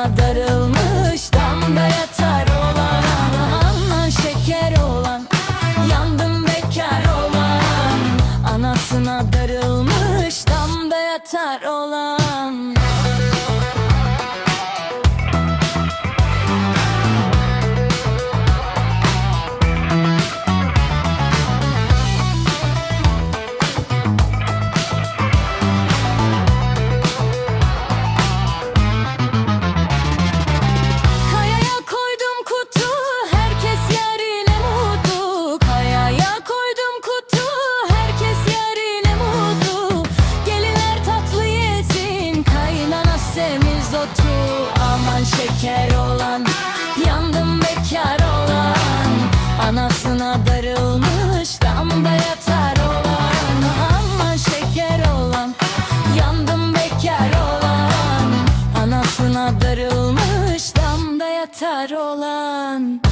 Dalına darılmış damda yatar olan Aman şeker olan Yandım bekar olan Anasına darılmış damda yatar olan. aman şeker olan Yandım bekar olan Anasına darılmış damda yatar olan Aman şeker olan Yandım bekar olan Anasına darılmış damda yatar olan.